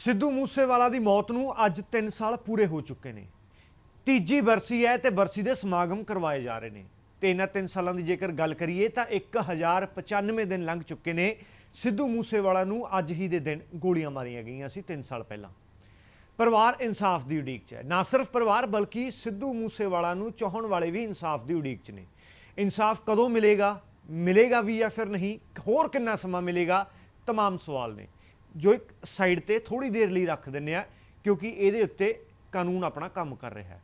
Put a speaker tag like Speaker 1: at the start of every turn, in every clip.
Speaker 1: ਸਿੱਧੂ ਮੂਸੇਵਾਲਾ ਦੀ ਮੌਤ ਨੂੰ ਅੱਜ 3 ਸਾਲ ਪੂਰੇ ਹੋ ਚੁੱਕੇ ਨੇ ਤੀਜੀ ਬਰਸੀ ਹੈ ਤੇ ਬਰਸੀ ਦੇ ਸਮਾਗਮ ਕਰਵਾਏ ਜਾ ਰਹੇ ਨੇ ਤੇ ਇਹਨਾਂ 3 ਸਾਲਾਂ ਦੀ ਜੇਕਰ ਗੱਲ ਕਰੀਏ ਤਾਂ 1095 ਦਿਨ ਲੰਘ ਚੁੱਕੇ ਨੇ ਸਿੱਧੂ ਮੂਸੇਵਾਲਾ ਨੂੰ ਅੱਜ ਹੀ ਦੇ ਦਿਨ ਗੋਲੀਆਂ ਮਾਰੀਆਂ ਗਈਆਂ ਸੀ 3 ਸਾਲ ਪਹਿਲਾਂ ਪਰਿਵਾਰ ਇਨਸਾਫ ਦੀ ਉਡੀਕ 'ਚ ਹੈ ਨਾ ਸਿਰਫ ਪਰਿਵਾਰ ਬਲਕਿ ਸਿੱਧੂ ਮੂਸੇਵਾਲਾ ਨੂੰ ਚਾਹਣ ਵਾਲੇ ਵੀ ਇਨਸਾਫ ਦੀ ਉਡੀਕ 'ਚ ਨੇ ਇਨਸਾਫ ਕਦੋਂ ਮਿਲੇਗਾ ਮਿਲੇਗਾ ਵੀ ਜਾਂ ਫਿਰ ਨਹੀਂ ਹੋਰ ਕਿੰਨਾ ਸਮਾਂ ਮਿਲੇਗਾ तमाम ਸਵਾਲ ਨੇ ਜੋ ਇੱਕ ਸਾਈਡ ਤੇ ਥੋੜੀ ਦੇਰ ਲਈ ਰੱਖ ਦਿੰਨੇ ਆ ਕਿਉਂਕਿ ਇਹਦੇ ਉੱਤੇ ਕਾਨੂੰਨ ਆਪਣਾ ਕੰਮ ਕਰ ਰਿਹਾ ਹੈ।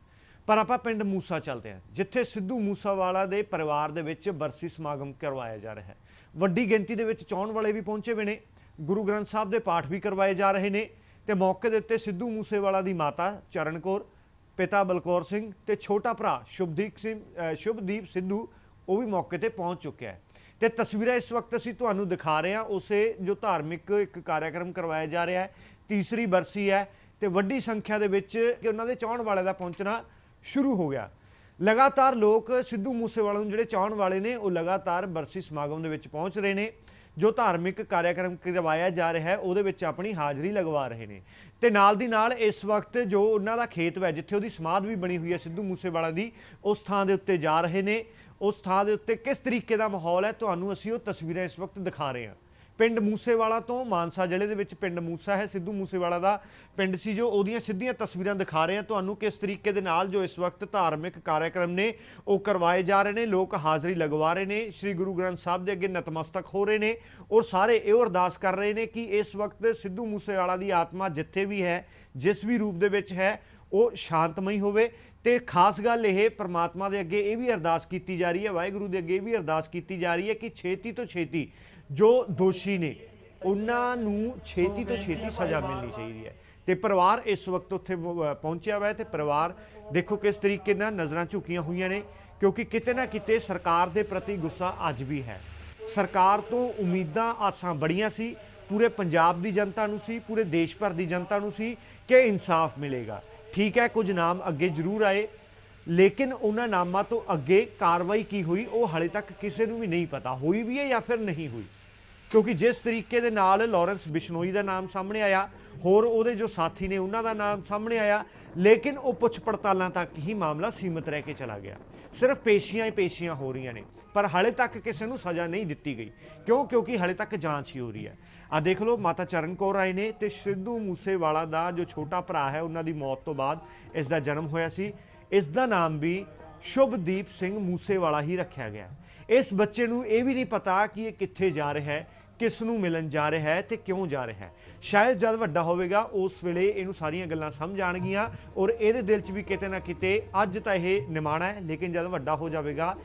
Speaker 1: ਪਰ ਆਪਾਂ ਪਿੰਡ ਮੂਸਾ ਚੱਲਦੇ ਹਾਂ, ਜਿੱਥੇ ਸਿੱਧੂ ਮੂਸਾਵਾਲਾ ਦੇ ਪਰਿਵਾਰ ਦੇ ਵਿੱਚ ਬਰਸੀ ਸਮਾਗਮ ਕਰਵਾਇਆ ਜਾ ਰਿਹਾ ਹੈ। ਵੱਡੀ ਗਿਣਤੀ ਦੇ ਵਿੱਚ ਚਾਹਣ ਵਾਲੇ ਵੀ ਪਹੁੰਚੇ ਹੋਏ ਨੇ, ਗੁਰੂ ਗ੍ਰੰਥ ਸਾਹਿਬ ਦੇ ਪਾਠ ਵੀ ਕਰਵਾਏ ਜਾ ਰਹੇ ਨੇ ਤੇ ਮੌਕੇ ਦੇ ਉੱਤੇ ਸਿੱਧੂ ਮੂਸੇਵਾਲਾ ਦੀ ਮਾਤਾ ਚਰਨ ਕੌਰ, ਪਿਤਾ ਬਲਕੌਰ ਸਿੰਘ ਤੇ ਛੋਟਾ ਭਰਾ ਸ਼ੁਭਦੀਪ ਸਿੰਘ ਸ਼ੁਭਦੀਪ ਸਿੱਧੂ ਉਹ ਵੀ ਮੌਕੇ ਤੇ ਪਹੁੰਚ ਚੁੱਕਿਆ ਹੈ। ਤੇ ਤਸਵੀਰਾਂ ਇਸ ਵਕਤ ਅਸੀਂ ਤੁਹਾਨੂੰ ਦਿਖਾ ਰਹੇ ਹਾਂ। ਉਸੇ ਜੋ ਧਾਰਮਿਕ ਇੱਕ ਕਾਰਿਆਕਰਮ ਕਰਵਾਇਆ ਜਾ ਰਿਹਾ ਹੈ, ਤੀਸਰੀ ਬਰਸੀ ਹੈ ਤੇ ਵੱਡੀ ਸੰਖਿਆ ਦੇ ਵਿੱਚ ਕਿ ਉਹਨਾਂ ਦੇ ਚਾਹਣ ਵਾਲੇ ਦਾ ਪਹੁੰਚਣਾ ਸ਼ੁਰੂ ਹੋ ਗਿਆ। ਲਗਾਤਾਰ ਲੋਕ ਸਿੱਧੂ ਮੂਸੇਵਾਲਾ ਨੂੰ ਜਿਹੜੇ ਚਾਹਣ ਵਾਲੇ ਨੇ, ਉਹ ਲਗਾਤਾਰ ਬਰਸੀ ਸਮਾਗਮ ਦੇ ਵਿੱਚ ਪਹੁੰਚ ਰਹੇ ਨੇ। ਜੋ ਧਾਰਮਿਕ ਕਾਰਿਆਕ੍ਰਮ ਕਰਵਾਇਆ ਜਾ ਰਿਹਾ ਹੈ, ਉਹਦੇ ਵਿੱਚ ਆਪਣੀ ਹਾਜ਼ਰੀ ਲਗਵਾ ਰਹੇ ਨੇ। ਤੇ ਨਾਲ ਦੀ ਨਾਲ ਇਸ ਵਕਤ ਜੋ ਉਹਨਾਂ ਦਾ ਖੇਤ ਹੈ ਜਿੱਥੇ ਉਹਦੀ ਸਮਾਧ ਵੀ ਬਣੀ ਹੋਈ ਹੈ, ਸਿੱਧੂ ਮੂਸੇਵਾਲਾ ਦੀ, ਉਸ ਥਾਂ ਦੇ ਉੱਤੇ ਜਾ ਰਹੇ ਨੇ। ਉਸ ਥਾਂ ਦੇ ਉੱਤੇ ਕਿਸ ਤਰੀਕੇ ਦਾ ਮਾਹੌਲ ਹੈ, ਤੁਹਾਨੂੰ ਅਸੀਂ ਉਹ ਤਸਵੀਰਾਂ ਇਸ ਵਕਤ ਦਿਖਾ ਰਹੇ ਹਾਂ। ਪਿੰਡ ਮੂਸੇਵਾਲਾ ਤੋਂ ਮਾਨਸਾ ਜ਼ਿਲ੍ਹੇ ਦੇ ਵਿੱਚ ਪਿੰਡ ਮੂਸਾ ਹੈ, ਸਿੱਧੂ ਮੂਸੇਵਾਲਾ ਦਾ ਪਿੰਡ ਸੀ, ਜੋ ਉਹਦੀਆਂ ਸਿੱਧੀਆਂ ਤਸਵੀਰਾਂ ਦਿਖਾ ਰਹੇ। ਹਾਂ ਤੁਹਾਨੂੰ ਕਿਸ ਤਰੀਕੇ ਦੇ ਨਾਲ ਜੋ ਇਸ ਵਕਤ ਧਾਰਮਿਕ ਕਾਰਜਕ੍ਰਮ ਨੇ ਉਹ ਕਰਵਾਏ ਜਾ ਰਹੇ ਨੇ, ਲੋਕ ਹਾਜ਼ਰੀ ਲਗਵਾ ਰਹੇ ਨੇ, ਸ੍ਰੀ ਗੁਰੂ ਗ੍ਰੰਥ ਸਾਹਿਬ ਦੇ ਅੱਗੇ ਨਤਮਸਤਕ ਹੋ ਰਹੇ ਨੇ ਔਰ ਸਾਰੇ ਇਹ ਅਰਦਾਸ ਕਰ ਰਹੇ ਨੇ ਕਿ ਇਸ ਵਕਤ ਸਿੱਧੂ ਮੂਸੇਵਾਲਾ ਦੀ ਆਤਮਾ ਜਿੱਥੇ ਵੀ ਹੈ, ਜਿਸ ਵੀ ਰੂਪ ਦੇ ਵਿੱਚ ਹੈ, ਉਹ ਸ਼ਾਂਤਮਈ ਹੋਵੇ। ਤੇ ਖਾਸ ਗੱਲ ਇਹ, ਪ੍ਰਮਾਤਮਾ ਦੇ ਅੱਗੇ ਇਹ ਵੀ ਅਰਦਾਸ ਕੀਤੀ ਜਾ ਰਹੀ ਹੈ, ਵਾਹਿਗੁਰੂ ਦੇ ਅੱਗੇ ਇਹ ਵੀ ਅਰਦਾਸ ਕੀਤੀ ਜਾ ਰਹੀ ਹੈ ਕਿ ਛੇਤੀ ਤੋਂ ਛੇਤੀ ਜੋ ਦੋਸ਼ੀ ਨੇ, ਉਹਨਾਂ ਨੂੰ ਛੇਤੀ ਤੋਂ ਛੇਤੀ ਸਜ਼ਾ ਮਿਲਣੀ ਚਾਹੀਦੀ ਹੈ। ਤੇ ਪਰਿਵਾਰ ਇਸ ਵਕਤ ਉੱਥੇ ਪਹੁੰਚਿਆ ਹੋਇਆ ਹੈ ਤੇ ਪਰਿਵਾਰ ਦੇਖੋ ਕਿਸ ਤਰੀਕੇ ਨਾਲ ਨਜ਼ਰਾਂ ਝੁਕੀਆਂ ਹੋਈਆਂ ਨੇ, ਕਿਉਂਕਿ ਕਿਤੇ ਨਾ ਕਿਤੇ ਸਰਕਾਰ ਦੇ ਪ੍ਰਤੀ ਗੁੱਸਾ ਅੱਜ ਵੀ ਹੈ। ਸਰਕਾਰ ਤੋਂ ਉਮੀਦਾਂ ਆਸਾਂ ਬੜੀਆਂ ਸੀ, ਪੂਰੇ ਪੰਜਾਬ ਦੀ ਜਨਤਾ ਨੂੰ ਸੀ, ਪੂਰੇ ਦੇਸ਼ ਭਰ ਦੀ ਜਨਤਾ ਨੂੰ ਸੀ ਕਿ ਇਨਸਾਫ ਮਿਲੇਗਾ। ਠੀਕ ਹੈ, ਕੁਝ ਨਾਮ ਅੱਗੇ ਜ਼ਰੂਰ ਆਏ, ਲੇਕਿਨ ਉਹਨਾਂ ਨਾਮਾਂ ਤੋਂ ਅੱਗੇ ਕਾਰਵਾਈ ਕੀ ਹੋਈ, ਉਹ ਹਾਲੇ ਤੱਕ ਕਿਸੇ ਨੂੰ ਵੀ ਨਹੀਂ ਪਤਾ। ਹੋਈ ਵੀ ਹੈ ਜਾਂ ਫਿਰ ਨਹੀਂ ਹੋਈ? ਕਿਉਂਕਿ ਜਿਸ ਤਰੀਕੇ ਦੇ ਨਾਲ ਲਾਰੈਂਸ ਬਿਸ਼ਨੋਈ ਦਾ ਨਾਮ ਸਾਹਮਣੇ ਆਇਆ, ਹੋਰ ਉਹਦੇ ਜੋ ਸਾਥੀ ਨੇ ਉਹਨਾਂ ਦਾ ਨਾਮ ਸਾਹਮਣੇ ਆਇਆ, ਲੇਕਿਨ ਉਹ ਪੁੱਛ ਪੜਤਾਲਾਂ ਤੱਕ ਹੀ ਮਾਮਲਾ ਸੀਮਿਤ ਰਹਿ ਕੇ ਚਲਾ ਗਿਆ। ਸਿਰਫ ਪੇਸ਼ੀਆਂ ਹੀ ਪੇਸ਼ੀਆਂ ਹੋ ਰਹੀਆਂ ਨੇ, ਪਰ ਹਾਲੇ ਤੱਕ ਕਿਸੇ ਨੂੰ ਸਜ਼ਾ ਨਹੀਂ ਦਿੱਤੀ ਗਈ। ਕਿਉਂ? ਕਿਉਂਕਿ ਹਾਲੇ ਤੱਕ ਜਾਂਚ ਹੀ ਹੋ ਰਹੀ ਹੈ। ਆ ਦੇਖ ਲਓ, ਮਾਤਾ ਚਰਨ ਕੌਰ ਆਏ ਨੇ ਤੇ ਸਿੱਧੂ ਮੂਸੇਵਾਲਾ ਦਾ ਜੋ ਛੋਟਾ ਭਰਾ ਹੈ, ਉਹਨਾਂ ਦੀ ਮੌਤ ਤੋਂ ਬਾਅਦ ਇਸ ਦਾ ਜਨਮ ਹੋਇਆ ਸੀ। ਇਸ ਦਾ ਨਾਮ ਵੀ ਸ਼ੁਭਦੀਪ ਸਿੰਘ ਮੂਸੇਵਾਲਾ ਹੀ ਰੱਖਿਆ ਗਿਆ। ਇਸ ਬੱਚੇ ਨੂੰ ਇਹ ਵੀ ਨਹੀਂ ਪਤਾ ਕਿ ਇਹ ਕਿੱਥੇ ਜਾ ਰਿਹਾ ਹੈ। ਕਿਸ ਨੂੰ ਮਿਲਣ ਜਾ ਰਿਹਾ ਹੈ ਤੇ ਕਿਉਂ ਜਾ ਰਿਹਾ ਹੈ ਸ਼ਾਇਦ ਜਦ ਵੱਡਾ ਹੋਵੇਗਾ ਉਸ ਵੇਲੇ ਇਹਨੂੰ ਸਾਰੀਆਂ ਗੱਲਾਂ ਸਮਝ ਆਣਗੀਆਂ ਔਰ ਇਹਦੇ ਦਿਲ 'ਚ ਵੀ ਕਿਤੇ ਨਾ ਕਿਤੇ ਅੱਜ ਤਾਂ ਇਹ ਨਿਮਾਣਾ ਹੈ ਲੇਕਿਨ ਜਦ ਵੱਡਾ ਹੋ ਜਾਵੇਗਾ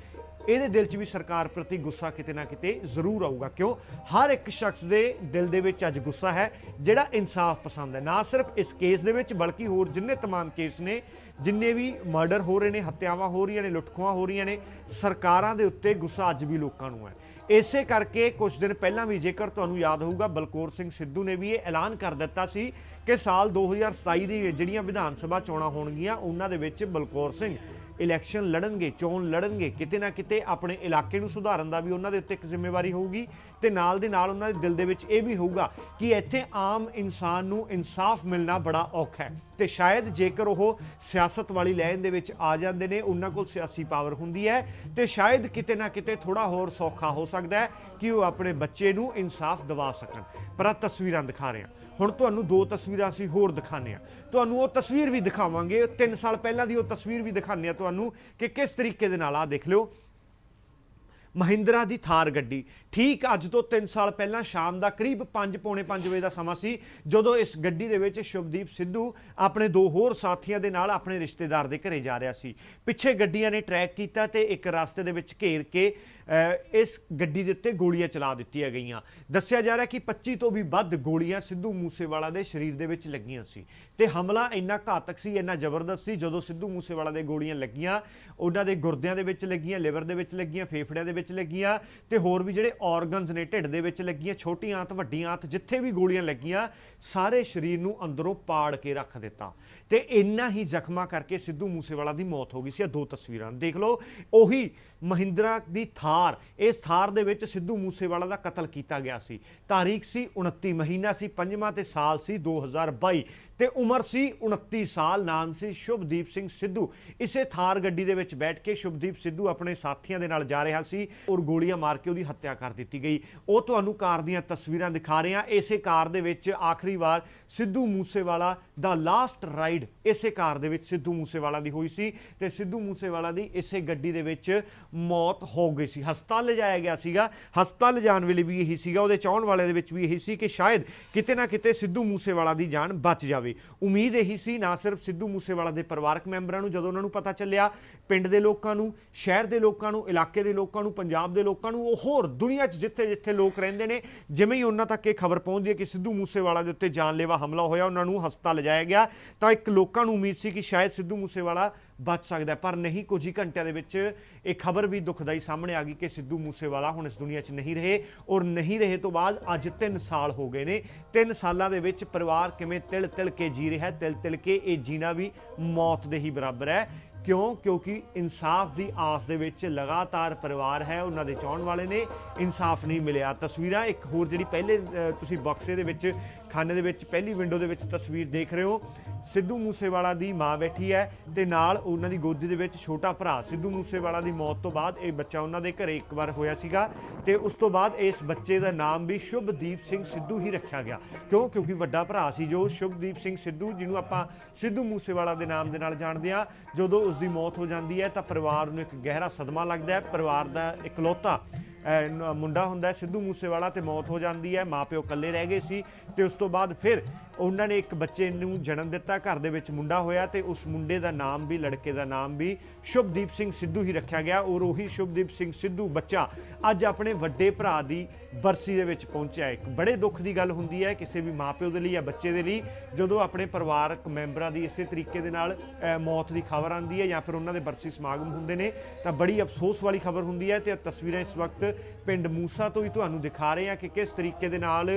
Speaker 1: ਇਹਦੇ ਦਿਲ 'ਚ ਵੀ ਸਰਕਾਰ ਪ੍ਰਤੀ ਗੁੱਸਾ ਕਿਤੇ ਨਾ ਕਿਤੇ ਜ਼ਰੂਰ ਆਊਗਾ ਕਿਉਂ ਹਰ ਇੱਕ ਸ਼ਖਸ ਦੇ ਦਿਲ ਦੇ ਵਿੱਚ ਅੱਜ ਗੁੱਸਾ ਹੈ ਜਿਹੜਾ ਇਨਸਾਫ ਪਸੰਦ ਹੈ ਨਾ ਸਿਰਫ ਇਸ ਕੇਸ ਦੇ ਵਿੱਚ ਬਲਕਿ ਹੋਰ ਜਿੰਨੇ तमाम ਕੇਸ ਨੇ ਜਿੰਨੇ ਵੀ ਮਰਡਰ ਹੋ ਰਹੇ ਨੇ ਹੱਤਿਆਵਾਂ ਹੋ ਰਹੀਆਂ ਨੇ ਲੁੱਟਖੋਆਂ ਹੋ ਰਹੀਆਂ ਨੇ ਸਰਕਾਰਾਂ ਦੇ ਉੱਤੇ ਗੁੱਸਾ ਅੱਜ ਵੀ ਲੋਕਾਂ ਨੂੰ ਹੈ ਇਸੇ ਕਰਕੇ ਕੁਝ ਦਿਨ ਪਹਿਲਾਂ ਵੀ ਜੇਕਰ ਤੁਹਾਨੂੰ ਯਾਦ ਹੋਊਗਾ, ਬਲਕੌਰ ਸਿੰਘ ਸਿੱਧੂ ਨੇ ਵੀ ਇਹ ਐਲਾਨ ਕਰ ਦਿੱਤਾ ਸੀ ਕਿ ਸਾਲ 2027 ਦੀ ਜਿਹੜੀਆਂ ਵਿਧਾਨ ਸਭਾ ਚੋਣਾਂ ਹੋਣਗੀਆਂ, ਉਹਨਾਂ ਦੇ ਵਿੱਚ ਬਲਕੌਰ ਸਿੰਘ ਇਲੈਕਸ਼ਨ ਲੜਨਗੇ, ਚੋਣ ਲੜਨਗੇ, ਕਿਤੇ ਨਾ ਕਿਤੇ ਆਪਣੇ ਇਲਾਕੇ ਨੂੰ ਸੁਧਾਰਨ ਦਾ ਵੀ ਉਹਨਾਂ ਦੇ ਉੱਤੇ ਇੱਕ ਜ਼ਿੰਮੇਵਾਰੀ ਹੋਊਗੀ ਤੇ ਨਾਲ ਦੇ ਨਾਲ ਉਹਨਾਂ ਦੇ ਦਿਲ ਦੇ ਵਿੱਚ ਇਹ ਵੀ ਹੋਊਗਾ ਕਿ ਇੱਥੇ ਆਮ ਇਨਸਾਨ ਨੂੰ ਇਨਸਾਫ ਮਿਲਣਾ ਬੜਾ ਔਖਾ ਹੈ ਤੇ ਸ਼ਾਇਦ ਜੇਕਰ ਉਹ ਸਿਆਸਤ ਵਾਲੀ ਲਾਈਨ ਦੇ ਵਿੱਚ ਆ ਜਾਂਦੇ ਨੇ, ਉਹਨਾਂ ਕੋਲ ਸਿਆਸੀ ਪਾਵਰ ਹੁੰਦੀ ਹੈ ਤੇ ਸ਼ਾਇਦ ਕਿਤੇ ਨਾ ਕਿਤੇ ਥੋੜਾ ਹੋਰ ਸੌਖਾ ਹੋ ਸਕਦਾ ਹੈ ਕਿ ਉਹ ਆਪਣੇ ਬੱਚੇ ਨੂੰ ਇਨਸਾਫ ਦਿਵਾ ਸਕਣ। ਪਰ ਆਹ ਤਸਵੀਰਾਂ ਦਿਖਾ ਰਹੇ ਹਾਂ। ਹੁਣ ਤੁਹਾਨੂੰ ਦੋ ਤਸਵੀਰਾਂ ਅਸੀਂ ਹੋਰ ਦਿਖਾਉਂਦੇ ਹਾਂ। ਤੁਹਾਨੂੰ ਉਹ ਤਸਵੀਰ ਵੀ ਦਿਖਾਵਾਂਗੇ 3 ਸਾਲ ਪਹਿਲਾਂ ਦੀ ਉਹ ਤਸਵੀਰ ਵੀ ਦਿਖਾਉਂਦੇ ਹਾਂ। ਤੁਹਾਨੂੰ ਕਿ ਕਿਸ ਤਰੀਕੇ ਦੇ ਨਾਲ ਆ ਦੇਖ ਲਿਓ। ਮਹਿੰਦਰਾ ਦੀ ਥਾਰ ਗੱਡੀ। ਠੀਕ ਅੱਜ ਤੋਂ 3 ਸਾਲ ਪਹਿਲਾਂ ਸ਼ਾਮ ਦਾ ਕਰੀਬ 5 ਪੌਣੇ 5 ਵਜੇ ਦਾ ਸਮਾਂ ਸੀ, ਜਦੋਂ ਇਸ ਗੱਡੀ ਦੇ ਵਿੱਚ ਸ਼ੁਭਦੀਪ ਸਿੱਧੂ ਆਪਣੇ ਦੋ ਹੋਰ ਸਾਥੀਆਂ ਦੇ ਨਾਲ ਆਪਣੇ ਰਿਸ਼ਤੇਦਾਰ ਦੇ ਘਰੇ ਜਾ ਰਿਹਾ ਸੀ। ਪਿੱਛੇ ਗੱਡੀਆਂ ਨੇ ਟਰੈਕ ਕੀਤਾ ਤੇ ਇੱਕ ਰਸਤੇ ਦੇ ਵਿੱਚ ਘੇਰ ਕੇ ਇਸ ਗੱਡੀ ਦੇ ਉੱਤੇ ਗੋਲੀਆਂ ਚਲਾ ਦਿੱਤੀਆਂ ਗਈਆਂ। ਦੱਸਿਆ ਜਾ ਰਿਹਾ ਕਿ 25 ਤੋਂ ਵੀ ਵੱਧ ਗੋਲੀਆਂ ਸਿੱਧੂ ਮੂਸੇਵਾਲਾ ਦੇ ਸਰੀਰ ਦੇ ਵਿੱਚ ਲੱਗੀਆਂ ਸੀ ਤੇ ਹਮਲਾ ਇੰਨਾ ਘਾਤਕ ਸੀ, ਇੰਨਾ ਜ਼ਬਰਦਸਤ ਸੀ, ਜਦੋਂ ਸਿੱਧੂ ਮੂਸੇਵਾਲਾ ਦੇ ਗੋਲੀਆਂ ਲੱਗੀਆਂ, ਉਹਨਾਂ ਦੇ ਗੁਰਦਿਆਂ ਦੇ ਵਿੱਚ ਲੱਗੀਆਂ, ਲਿਵਰ ਦੇ ਵਿੱਚ ਲੱਗੀਆਂ, ਫੇਫੜਿਆਂ ਦੇ ਵਿੱਚ ਲੱਗੀਆਂ ਤੇ ਹੋਰ ਵੀ ਜਿਹੜੇ ਆਰਗਨਸ ਨੇ ਢਿੱਡ ਦੇ ਵਿੱਚ ਲੱਗੀਆਂ, ਛੋਟੀਆਂ ਆਂਤ, ਵੱਡੀਆਂ ਆਂਤ, ਜਿੱਥੇ ਵੀ ਗੋਲੀਆਂ ਲੱਗੀਆਂ, ਸਾਰੇ ਸਰੀਰ ਨੂੰ ਅੰਦਰੋਂ ਪਾੜ ਕੇ ਰੱਖ ਦਿੱਤਾ। ਤੇ ਇੰਨਾ ਹੀ ਜ਼ਖਮਾਂ ਕਰਕੇ ਸਿੱਧੂ ਮੂਸੇਵਾਲਾ ਦੀ ਮੌਤ ਹੋ ਗਈ ਸੀ। ਆ ਦੋ ਤਸਵੀਰਾਂ ਦੇਖ ਲਓ, ਉਹੀ ਮਹਿੰਦਰਾ ਦੀ ਥਾਰ ਥਾਰ ਇਸ ਥਾਰ ਦੇ ਵਿੱਚ ਸਿੱਧੂ ਮੂਸੇਵਾਲਾ ਦਾ ਕਤਲ ਕੀਤਾ ਗਿਆ ਸੀ। ਤਾਰੀਖ ਸੀ 29 ਮਹੀਨਾ ਸੀ, ਪੰਜਵਾਂ ਤੇ ਸਾਲ ਸੀ 2022 ਤੇ ਉਮਰ ਸੀ 29 ਸਾਲ, ਨਾਮ ਸੀ ਸ਼ੁਭਦੀਪ ਸਿੰਘ ਸਿੱਧੂ। ਇਸੇ ਥਾਰ ਗੱਡੀ ਦੇ ਵਿੱਚ ਬੈਠ ਕੇ ਸ਼ੁਭਦੀਪ ਸਿੱਧੂ ਆਪਣੇ ਸਾਥੀਆਂ ਦੇ ਨਾਲ ਜਾ ਰਿਹਾ ਸੀ ਔਰ ਗੋਲੀਆਂ ਮਾਰ ਕੇ ਉਹਦੀ ਹੱਤਿਆ ਕਰ ਦਿੱਤੀ ਗਈ। ਉਹ ਤੁਹਾਨੂੰ ਕਾਰ ਦੀਆਂ ਤਸਵੀਰਾਂ ਦਿਖਾ ਰਹੇ। ਹਾਂ ਇਸੇ ਕਾਰ ਦੇ ਵਿੱਚ ਆਖਰੀ ਵਾਰ ਸਿੱਧੂ ਮੂਸੇਵਾਲਾ ਦਾ ਲਾਸਟ ਰਾਈਡ ਇਸੇ ਕਾਰ ਦੇ ਵਿੱਚ ਸਿੱਧੂ ਮੂਸੇਵਾਲਾ ਦੀ ਹੋਈ ਸੀ ਤੇ ਸਿੱਧੂ ਮੂਸੇਵਾਲਾ ਦੀ ਇਸੇ ਗੱਡੀ ਦੇ ਵਿੱਚ ਮੌਤ ਹੋ ਗਈ ਸੀ। ਹਸਪਤਾਲ ਲਿਜਾਇਆ ਗਿਆ ਸੀਗਾ। ਹਸਪਤਾਲ ਲਿਜਾਣ ਵੇਲੇ ਵੀ ਇਹੀ ਸੀਗਾ। ਉਹਦੇ ਚਾਹਣ ਵਾਲੇ ਦੇ ਵਿੱਚ ਵੀ ਇਹੀ ਸੀ ਕਿ ਸ਼ਾਇਦ ਕਿਤੇ ਨਾ ਕਿਤੇ ਸਿੱਧੂ ਮੂਸੇਵਾਲਾ ਦੀ ਜਾਨ ਬਚ ਜਾਵੇ। ਉਮੀਦ ਇਹੀ ਸੀ, ਨਾ ਸਿਰਫ ਸਿੱਧੂ ਮੂਸੇਵਾਲਾ ਦੇ ਪਰਿਵਾਰਕ ਮੈਂਬਰਾਂ ਨੂੰ, ਜਦੋਂ ਉਹਨਾਂ ਨੂੰ ਪਤਾ ਚੱਲਿਆ ਪਿੰਡ ਦੇ ਲੋਕਾਂ ਨੂੰ, ਸ਼ਹਿਰ ਦੇ ਲੋਕਾਂ ਨੂੰ, ਇਲਾਕੇ ਦੇ ਲੋਕਾਂ ਨੂੰ, ਪੰਜਾਬ ਦੇ ਲੋਕਾਂ ਨੂੰ, ਉਹ ਹੋਰ ਦੁਨੀਆ 'ਚ ਜਿੱਥੇ ਜਿੱਥੇ ਲੋਕ ਰਹਿੰਦੇ ਨੇ, ਜਿਵੇਂ ਹੀ ਉਹਨਾਂ ਤੱਕ ਇਹ ਖਬਰ ਪਹੁੰਚਦੀ ਹੈ ਕਿ ਸਿੱਧੂ ਮੂਸੇਵਾਲਾ ਦੇ ਉੱਤੇ ਜਾਨਲੇਵਾ ਹਮਲਾ ਹੋਇਆ, ਉਹਨਾਂ ਨੂੰ ਹਸਪਤਾਲ ਲਿਜਾਇਆ ਗਿਆ, ਤਾਂ ਇੱਕ ਲੋਕਾਂ ਨੂੰ ਉਮੀਦ ਸੀ ਕਿ ਸ਼ਾਇਦ ਸਿੱਧੂ ਮੂਸੇਵਾਲਾ ਬਚ ਸਕਦਾ ਪਰ ਨਹੀਂ, ਕੁਝ ਹੀ ਘੰਟਿਆਂ ਦੇ ਵਿੱਚ ਇਹ ਖਬਰ ਵੀ ਦੁਖਦਾਈ ਸਾਹਮਣੇ ਆ ਗਈ ਕਿ ਸਿੱਧੂ ਮੂਸੇਵਾਲਾ ਹੁਣ ਇਸ ਦੁਨੀਆ 'ਚ ਨਹੀਂ ਰਹੇ ਔਰ ਨਹੀਂ ਰਹੇ ਤੋਂ ਬਾਅਦ ਅੱਜ 3 ਸਾਲ ਹੋ ਗਏ ਨੇ। 3 ਸਾਲਾਂ ਦੇ ਵਿੱਚ ਪਰਿਵਾਰ ਕਿਵੇਂ ਤਿਲ ਤਿਲ ਕੇ ਜੀ ਰਿਹਾ ਤਿਲ ਤਿਲ ਕੇ ਇਹ ਜੀਣਾ ਵੀ ਮੌਤ ਦੇ ਹੀ ਬਰਾਬਰ ਹੈ। ਕਿਉਂ? ਕਿਉਂਕਿ ਇਨਸਾਫ ਦੀ ਆਸ ਦੇ ਵਿੱਚ ਲਗਾਤਾਰ ਪਰਿਵਾਰ ਹੈ, ਉਹਨਾਂ ਦੇ ਚਾਹਣ ਵਾਲੇ ਨੇ ਇਨਸਾਫ ਨਹੀਂ ਮਿਲਿਆ। ਤਸਵੀਰਾਂ ਇੱਕ ਹੋਰ ਜਿਹੜੀ ਪਹਿਲੇ ਤੁਸੀਂ ਬਕਸੇ ਦੇ ਵਿੱਚ ਖਾਨੇ ਦੇ ਵਿੱਚ, ਪਹਿਲੀ ਵਿੰਡੋ ਦੇ ਵਿੱਚ ਤਸਵੀਰ ਦੇਖ ਰਹੇ ਹੋ। ਸਿੱਧੂ ਮੂਸੇਵਾਲਾ ਦੀ ਮਾਂ ਬੈਠੀ ਹੈ ਤੇ ਨਾਲ ਉਹਨਾਂ ਦੀ ਗੋਦੀ ਦੇ ਵਿੱਚ ਛੋਟਾ ਭਰਾ। ਸਿੱਧੂ ਮੂਸੇਵਾਲਾ ਦੀ ਮੌਤ ਤੋਂ ਬਾਅਦ ਇਹ ਬੱਚਾ ਉਹਨਾਂ ਦੇ ਘਰੇ ਇੱਕ ਵਾਰ ਹੋਇਆ ਸੀਗਾ ਤੇ ਉਸ ਤੋਂ ਬਾਅਦ ਇਸ ਬੱਚੇ ਦਾ ਨਾਮ ਵੀ ਸ਼ੁਭਦੀਪ ਸਿੰਘ ਸਿੱਧੂ ਹੀ ਰੱਖਿਆ ਗਿਆ। ਕਿਉਂ? ਕਿਉਂਕਿ ਵੱਡਾ ਭਰਾ ਸੀ ਜੋ ਸ਼ੁਭਦੀਪ ਸਿੰਘ ਸਿੱਧੂ, ਜਿਹਨੂੰ ਆਪਾਂ ਸਿੱਧੂ ਮੂਸੇਵਾਲਾ ਦੇ ਨਾਮ ਦੇ ਨਾਲ ਜਾਣਦੇ ਆ ਜਦੋਂ ਉਸ ਦੀ ਮੌਤ ਹੋ ਜਾਂਦੀ ਹੈ ਤਾਂ ਪਰਿਵਾਰ ਨੂੰ ਇੱਕ ਗਹਿਰਾ ਸਦਮਾ ਲੱਗਦਾ ਹੈ। ਪਰਿਵਾਰ ਦਾ ਇਕਲੌਤਾ ਮੁੰਡਾ ਹੁੰਦਾ ਸਿੱਧੂ ਮੂਸੇਵਾਲਾ ਤੇ ਮੌਤ ਹੋ ਜਾਂਦੀ ਹੈ ਮਾਪਿਓ ਇਕੱਲੇ ਰਹਿ ਗਏ ਸੀ ਤੇ ਉਸ ਤੋਂ ਬਾਅਦ ਫਿਰ ਉਹਨਾਂ ਨੇ ਇੱਕ ਬੱਚੇ ਨੂੰ ਜਨਮ ਦਿੱਤਾ, ਘਰ ਦੇ ਵਿੱਚ ਮੁੰਡਾ ਹੋਇਆ ਤੇ ਉਸ ਮੁੰਡੇ ਦਾ ਨਾਮ ਵੀ, ਲੜਕੇ ਦਾ ਨਾਮ ਵੀ ਸ਼ੁਭਦੀਪ ਸਿੰਘ ਸਿੱਧੂ ਹੀ ਰੱਖਿਆ ਗਿਆ ਔਰ ਉਹੀ ਸ਼ੁਭਦੀਪ ਸਿੰਘ ਸਿੱਧੂ ਬੱਚਾ ਅੱਜ ਆਪਣੇ ਵੱਡੇ ਭਰਾ ਦੀ ਬਰਸੀ ਦੇ ਵਿੱਚ ਪਹੁੰਚਿਆ। ਇੱਕ ਬੜੇ ਦੁੱਖ ਦੀ ਗੱਲ ਹੁੰਦੀ ਹੈ ਕਿਸੇ ਵੀ ਮਾਪਿਓ ਦੇ ਲਈ ਜਾਂ ਬੱਚੇ ਦੇ ਲਈ, ਜਦੋਂ ਆਪਣੇ ਪਰਿਵਾਰਕ ਮੈਂਬਰਾਂ ਦੀ ਇਸੇ ਤਰੀਕੇ ਦੇ ਨਾਲ ਮੌਤ ਦੀ ਖਬਰ ਆਉਂਦੀ ਹੈ ਜਾਂ ਫਿਰ ਉਹਨਾਂ ਦੇ ਬਰਸੀ ਸਮਾਗਮ ਹੁੰਦੇ ਨੇ, ਤਾਂ ਬੜੀ ਅਫਸੋਸ ਵਾਲੀ ਖਬਰ ਹੁੰਦੀ ਹੈ ਤੇ ਤਸਵੀਰਾਂ ਇਸ ਵਕਤ ਪਿੰਡ ਮੂਸਾ ਤੋਂ ਹੀ ਤੁਹਾਨੂੰ ਦਿਖਾ ਰਹੇ ਹਾਂ ਕਿ ਕਿਸ ਤਰੀਕੇ ਦੇ ਨਾਲ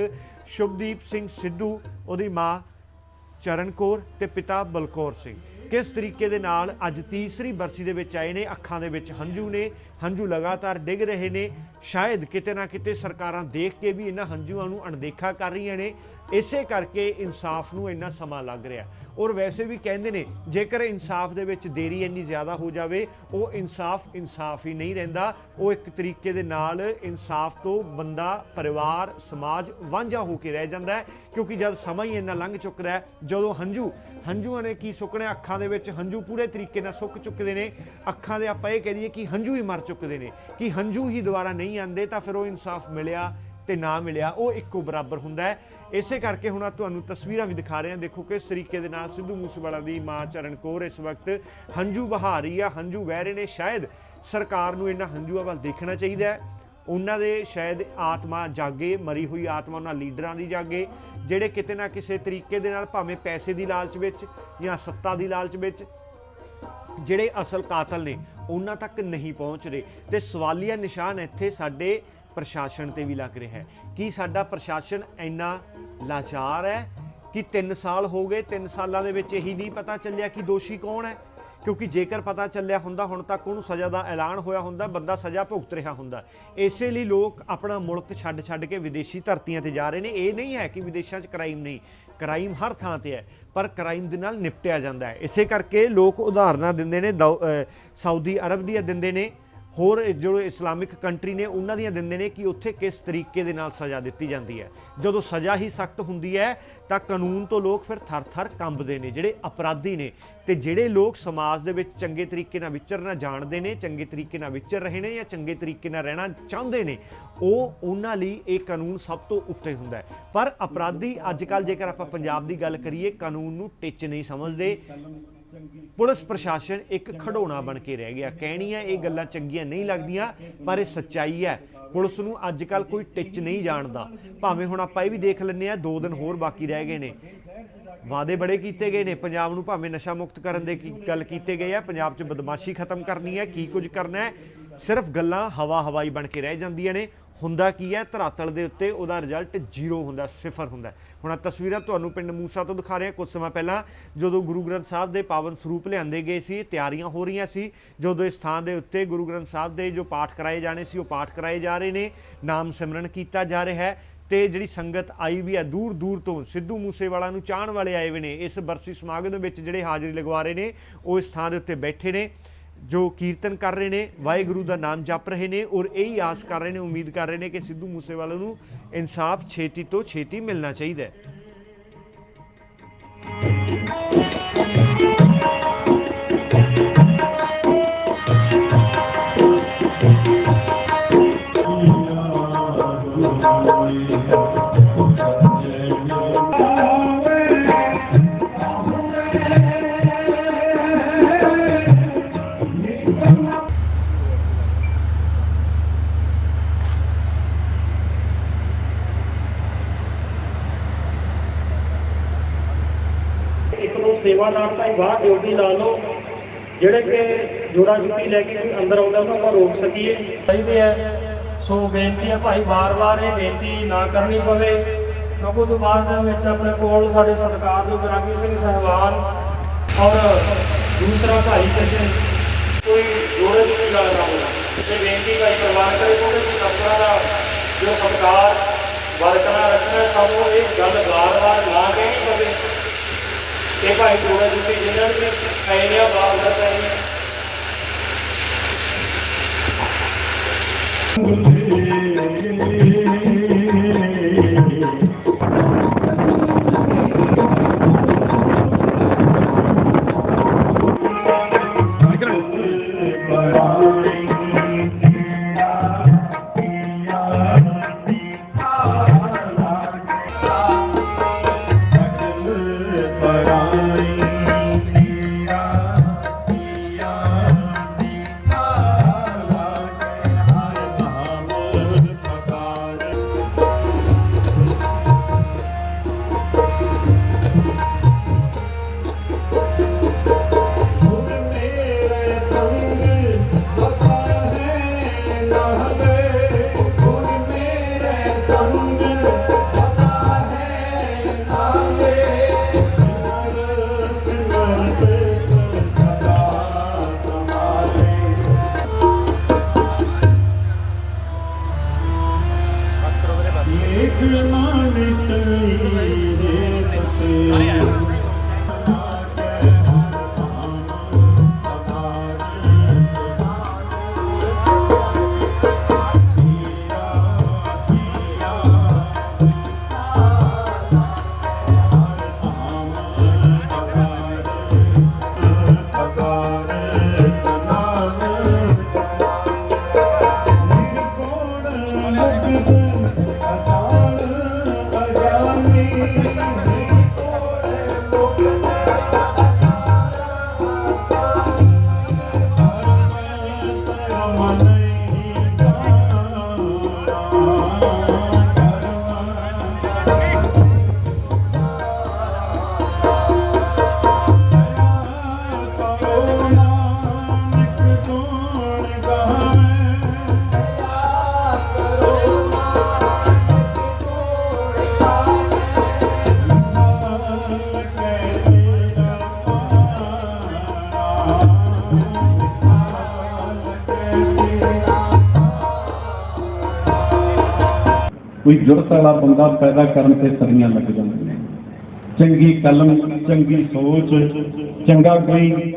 Speaker 1: ਸ਼ੁਭਦੀਪ ਸਿੰਘ ਸਿੱਧੂ ਉਹਦੀ ਮਾਂ ਚਰਨ ਕੌਰ ਤੇ ਪਿਤਾ ਬਲਕੌਰ ਸਿੰਘ। ਕਿਸ ਤਰੀਕੇ ਦੇ ਨਾਲ ਅੱਜ ਤੀਸਰੀ ਬਰਸੀ ਦੇ ਵਿੱਚ ਆਏ ਨੇ, ਅੱਖਾਂ ਦੇ ਵਿੱਚ ਹੰਝੂ ਨੇ, ਹੰਝੂ ਲਗਾਤਾਰ ਡਿੱਗ ਰਹੇ ਨੇ। ਸ਼ਾਇਦ ਕਿਤੇ ਨਾ ਕਿਤੇ ਸਰਕਾਰਾਂ ਦੇਖ ਕੇ ਵੀ ਇਹਨਾਂ ਹੰਝੂਆਂ ਨੂੰ ਅਣਦੇਖਾ ਕਰ ਰਹੀਆਂ ਨੇ। ਇਸੇ ਕਰਕੇ ਇਨਸਾਫ ਨੂੰ ਇੰਨਾ ਸਮਾਂ ਲੱਗ ਰਿਹਾ ਔਰ ਵੈਸੇ ਵੀ ਕਹਿੰਦੇ ਨੇ, ਜੇਕਰ ਇਨਸਾਫ ਦੇ ਵਿੱਚ ਦੇਰੀ ਇੰਨੀ ਜ਼ਿਆਦਾ ਹੋ ਜਾਵੇ, ਉਹ ਇਨਸਾਫ ਇਨਸਾਫ ਹੀ ਨਹੀਂ ਰਹਿੰਦਾ। ਉਹ ਇੱਕ ਤਰੀਕੇ ਦੇ ਨਾਲ ਇਨਸਾਫ ਤੋਂ ਬੰਦਾ ਪਰਿਵਾਰ, ਸਮਾਜ ਵਾਂਝਾ ਹੋ ਕੇ ਰਹਿ ਜਾਂਦਾ ਹੈ, ਕਿਉਂਕਿ ਜਦ ਸਮਾਂ ਹੀ ਇੰਨਾ ਲੰਘ ਚੁੱਕਦਾ ਹੈ, ਜਦੋਂ ਹੰਝੂ, ਹੰਝੂਆਂ ਨੇ ਕੀ ਸੁੱਕਣੇ ਅੱਖਾਂ ਦੇ ਵਿੱਚ, ਹੰਝੂ ਪੂਰੇ ਤਰੀਕੇ ਨਾਲ ਸੁੱਕ ਚੁੱਕਦੇ ਨੇ, ਅੱਖਾਂ ਦੇ ਆਪਾਂ ਇਹ ਕਹਿ ਦਈਏ ਕਿ ਹੰਝੂ ਹੀ ਮਰ ਚੁੱਕਦੇ ਨੇ। ਕਿ ਹੰਝੂ ਹੀ ਦੁਬਾਰਾ ਨਹੀਂ ਆਉਂਦੇ, ਤਾਂ ਫਿਰ ਉਹ ਇਨਸਾਫ ਮਿਲਿਆ ਤੇ ਨਾ ਮਿਲਿਆ, ਉਹ ਇੱਕੋ ਬਰਾਬਰ ਹੁੰਦਾ ਹੈ। ਇਸੇ ਕਰਕੇ ਹੁਣ ਆ ਤੁਹਾਨੂੰ ਤਸਵੀਰਾਂ ਵੀ ਦਿਖਾ ਰਹੇ ਹਾਂ। ਦੇਖੋ ਕਿਸ ਤਰੀਕੇ ਦੇ ਨਾਲ ਸਿੱਧੂ ਮੂਸੇਵਾਲਾ ਦੀ ਮਾਂ ਚਰਨ ਕੌਰ ਇਸ ਵਕਤ ਹੰਝੂ ਬਹਾ ਰਹੀ ਆ, ਹੰਝੂ ਵਹਿ ਰਹੇ ਨੇ। ਸ਼ਾਇਦ ਸਰਕਾਰ ਨੂੰ ਇਹਨਾਂ ਹੰਝੂਆਂ ਵੱਲ ਦੇਖਣਾ ਚਾਹੀਦਾ ਹੈ। ਉਹਨਾਂ ਦੇ ਸ਼ਾਇਦ ਆਤਮਾ ਜਾਗੇ, ਮਰੀ ਹੋਈ ਆਤਮਾ ਉਹਨਾਂ ਲੀਡਰਾਂ ਦੀ ਜਾਗੇ, ਜਿਹੜੇ ਕਿਤੇ ਨਾ ਕਿਸੇ ਤਰੀਕੇ ਦੇ ਨਾਲ ਭਾਵੇਂ ਪੈਸੇ ਦੀ ਲਾਲਚ ਵਿੱਚ ਜਾਂ ਸੱਤਾ ਦੀ ਲਾਲਚ ਵਿੱਚ ਜਿਹੜੇ ਅਸਲ ਕਾਤਲ ਨੇ, ਉਹਨਾਂ ਤੱਕ ਨਹੀਂ ਪਹੁੰਚ ਰਹੇ। ਤੇ ਸਵਾਲੀਆ ਨਿਸ਼ਾਨ ਇੱਥੇ ਸਾਡੇ ਪ੍ਰਸ਼ਾਸਨ ਤੇ ਵੀ ਲੱਗ ਰਿਹਾ ਹੈ। ਕੀ ਸਾਡਾ ਪ੍ਰਸ਼ਾਸਨ ਇੰਨਾ ਲਾਚਾਰ ਹੈ ਕਿ 3 ਸਾਲ ਹੋ ਗਏ 3 ਸਾਲਾਂ ਦੇ ਵਿੱਚ ਇਹੀ ਨਹੀਂ ਪਤਾ ਚੱਲਿਆ ਕਿ ਦੋਸ਼ੀ ਕੌਣ ਹੈ? ਕਿਉਂਕਿ ਜੇਕਰ ਪਤਾ ਚੱਲਿਆ ਹੁੰਦਾ, ਹੁਣ ਤੱਕ ਉਹਨੂੰ ਸਜ਼ਾ ਦਾ ਐਲਾਨ ਹੋਇਆ ਹੁੰਦਾ, ਬੰਦਾ ਸਜ਼ਾ ਭੁਗਤ ਰਿਹਾ ਹੁੰਦਾ। ਇਸੇ ਲਈ ਲੋਕ ਆਪਣਾ ਮੁਲਕ ਛੱਡ ਛੱਡ ਕੇ ਵਿਦੇਸ਼ੀ ਧਰਤੀਆਂ ਤੇ ਜਾ ਰਹੇ ਨੇ। ਇਹ ਨਹੀਂ ਹੈ ਕਿ ਵਿਦੇਸ਼ਾਂ 'ਚ ਕ੍ਰਾਈਮ ਨਹੀਂ ਕ੍ਰਾਈਮ ਹਰ ਥਾਂ ਤੇ ਹੈ, ਪਰ ਕ੍ਰਾਈਮ ਦੇ ਨਾਲ ਨਿਪਟਿਆ ਜਾਂਦਾ ਹੈ। ਇਸੇ ਕਰਕੇ ਲੋਕ ਉਦਾਹਰਨਾਂ ਦਿੰਦੇ ਨੇ, ਦੌ- ਸਾਊਦੀ ਅਰਬ ਦੀਆਂ ਦਿੰਦੇ ਨੇ ਹੋਰ ਜੋ ਇਸਲਾਮਿਕ ਕੰਟਰੀ ਨੇ, ਉਹਨਾਂ ਦੀਆਂ ਦਿੰਦੇ ਨੇ ਕਿ ਉੱਥੇ ਕਿਸ ਤਰੀਕੇ ਦੇ ਨਾਲ ਸਜ਼ਾ ਦਿੱਤੀ ਜਾਂਦੀ ਹੈ। ਜਦੋਂ ਸਜ਼ਾ ਹੀ ਸਖਤ ਹੁੰਦੀ ਹੈ, ਤਾਂ ਕਾਨੂੰਨ ਤੋਂ ਲੋਕ ਫਿਰ ਥਰ-ਥਰ ਕੰਬਦੇ ਨੇ, ਜਿਹੜੇ ਅਪਰਾਧੀ ਨੇ। ਤੇ ਜਿਹੜੇ ਲੋਕ ਸਮਾਜ ਦੇ ਵਿੱਚ ਚੰਗੇ ਤਰੀਕੇ ਨਾਲ ਵਿਚਰਨਾ ਜਾਣਦੇ ਨੇ, ਚੰਗੇ ਤਰੀਕੇ ਨਾਲ ਵਿਚਰ ਰਹੇ ਨੇ ਜਾਂ ਚੰਗੇ ਤਰੀਕੇ ਨਾਲ ਰਹਿਣਾ ਚਾਹੁੰਦੇ ਨੇ, ਉਹ ਉਹਨਾਂ ਲਈ ਇਹ ਕਾਨੂੰਨ ਸਭ ਤੋਂ ਉੱਤੇ ਹੁੰਦਾ ਹੈ। ਪਰ ਅਪਰਾਧੀ ਅੱਜ ਕੱਲ ਜੇਕਰ ਆਪਾਂ ਪੰਜਾਬ ਦੀ ਗੱਲ ਕਰੀਏ, ਕਾਨੂੰਨ ਨੂੰ ਟਿੱਚ ਨਹੀਂ ਸਮਝਦੇ। ਪੁਲਿਸ ਪ੍ਰਸ਼ਾਸਨ ਇੱਕ ਖਡੋਣਾ ਬਣ ਕੇ ਰਹਿ ਗਿਆ। ਕਹਿਣੀਆਂ ਇਹ ਗੱਲਾਂ ਚੰਗੀਆਂ ਨਹੀਂ ਲੱਗਦੀਆਂ, ਪਰ ਇਹ ਸੱਚਾਈ ਹੈ। ਪੁਲਿਸ ਨੂੰ ਅੱਜ ਕੱਲ ਕੋਈ ਟਿੱਚ ਨਹੀਂ ਜਾਣਦਾ। ਭਾਵੇਂ ਹੁਣ ਆਪਾਂ ਇਹ ਵੀ ਦੇਖ ਲੈਂਦੇ ਆ ਦੋ ਦਿਨ ਹੋਰ ਬਾਕੀ ਰਹਿ ਗਏ ਨੇ। ਵਾਅਦੇ ਬੜੇ ਕੀਤੇ ਗਏ ਨੇ। ਪੰਜਾਬ ਨੂੰ ਭਾਵੇਂ ਨਸ਼ਾ ਮੁਕਤ ਕਰਨ ਦੇ ਕੀ ਗੱਲ ਕੀਤੇ ਗਏ ਆ, ਪੰਜਾਬ 'ਚ ਬਦਮਾਸ਼ੀ ਖਤਮ ਕਰਨੀ ਹੈ, ਕੀ ਕੁਝ ਕਰਨਾ ਹੈ। ਸਿਰਫ ਗੱਲਾਂ ਹਵਾ ਹਵਾਈ ਬਣ ਕੇ ਰਹਿ ਜਾਂਦੀਆਂ ਨੇ। ਹੁੰਦਾ ਕੀ ਹੈ? ਧਰਾਤਲ ਦੇ ਉੱਤੇ ਉਹਦਾ ਰਿਜ਼ਲਟ ਜ਼ੀਰੋ ਹੁੰਦਾ, ਸਿਫਰ ਹੁੰਦਾ। ਹੁਣ ਆਹ ਤਸਵੀਰਾਂ ਤੁਹਾਨੂੰ ਪਿੰਡ ਮੂਸਾ ਤੋਂ ਦਿਖਾ ਰਿਹਾ। ਕੁਝ ਸਮਾਂ ਪਹਿਲਾਂ ਜਦੋਂ ਗੁਰੂ ਗ੍ਰੰਥ ਸਾਹਿਬ ਦੇ ਪਾਵਨ ਸਰੂਪ ਲਿਆਂਦੇ ਗਏ ਸੀ, ਤਿਆਰੀਆਂ ਹੋ ਰਹੀਆਂ ਸੀ, ਜਦੋਂ ਇਸ ਥਾਂ ਦੇ ਉੱਤੇ ਗੁਰੂ ਗ੍ਰੰਥ ਸਾਹਿਬ ਦੇ ਜੋ ਪਾਠ ਕਰਾਏ ਜਾਣੇ ਸੀ, ਉਹ ਪਾਠ ਕਰਾਏ ਜਾ ਰਹੇ ਨੇ। ਨਾਮ ਸਿਮਰਨ ਕੀਤਾ ਜਾ ਰਿਹਾ ਹੈ ਤੇ ਜਿਹੜੀ ਸੰਗਤ ਆਈ ਵੀ ਹੈ ਦੂਰ ਦੂਰ ਤੋਂ ਸਿੱਧੂ ਮੂਸੇਵਾਲਾ ਨੂੰ ਚਾਹਣ ਵਾਲੇ ਆਏ ਹੋਏ ਨੇ। ਇਸ ਬਰਸੀ ਸਮਾਗਮ ਦੇ ਵਿੱਚ ਜਿਹੜੇ ਹਾਜ਼ਰੀ ਲਗਵਾ ਰਹੇ ਨੇ, ਉਹ ਇਸ ਥਾਂ ਦੇ ਉੱਤੇ ਬੈਠੇ ਨੇ। ਜੋ ਕੀਰਤਨ ਕਰ ਰਹੇ ਨੇ, ਵਾਹਿਗੁਰੂ ਦਾ ਨਾਮ ਜਪ ਰਹੇ ਨੇ ਔਰ ਇਹੀ ਆਸ ਕਰ ਰਹੇ ਨੇ, ਉਮੀਦ ਕਰ ਰਹੇ ਨੇ ਕਿ ਸਿੱਧੂ ਮੂਸੇਵਾਲਾ ਨੂੰ ਇਨਸਾਫ ਛੇਤੀ ਤੋਂ ਛੇਤੀ ਮਿਲਣਾ ਚਾਹੀਦਾ ਹੈ।
Speaker 2: ਬਾਹਰ ਡਿਊਟੀ ਲਾ ਲਓ। ਜਿਹੜੇ ਕਿ ਜੋੜਾ ਜੁੱਤੀ ਲੈ ਕੇ ਕੋਈ ਅੰਦਰ ਆਉਂਦਾ ਉਹਨੂੰ ਆਪਾਂ ਰੋਕ ਸਕੀਏ।
Speaker 3: ਚਾਹੀਦੇ ਹੈ। ਸੋ ਬੇਨਤੀ ਹੈ ਭਾਈ, ਵਾਰ-ਵਾਰ ਇਹ ਬੇਨਤੀ ਨਾ ਕਰਨੀ ਪਵੇ। ਕਿਉਂਕਿ ਤੋਂ ਬਾਅਦ ਦੇ ਵਿੱਚ ਆਪਣੇ ਕੋਲ ਸਾਡੇ ਸਤਿਕਾਰਯੋਗ ਰਾਗੀ ਸਿੰਘ ਸਹਿਬਾਨ ਔਰ ਦੂਸਰਾ ਭਾਈ ਕਿਸੇ ਕੋਈ ਜੋੜੇ ਦੀ ਵੀ ਗੱਲ ਨਾ ਹੋਵੇ। ਬੇਨਤੀ ਭਾਈ, ਪਰਿਵਾਰ ਕਰੇ ਕਿਉਂਕਿ ਅਸੀਂ ਸਤਿਕਾਰ ਦਾ ਜੋ ਸਤਿਕਾਰ ਬਰਕਰਾਰ ਰੱਖਣਾ ਸਾਨੂੰ ਇਹ ਗੱਲ ਵਾਰ-ਵਾਰ ਇਹ ਭਾਈ ਜੋੜੇ ਜੁੱਤੀ ਜਿਨ੍ਹਾਂ ਨੇ ਆਏ ਨੇ ਬਾਤ ਦਾ ਪਏ ਨੇ
Speaker 4: ਕੋਈ ਜੁਰਤ ਵਾਲਾ ਬੰਦਾ ਪੈਦਾ ਕਰਨ ਤੇ ਸਦੀਆਂ ਲੱਗ ਜਾਂਦੀਆਂ ਚੰਗੀ ਕਲਮ, ਚੰਗੀ ਸੋਚ, ਚੰਗਾ ਕੋਈ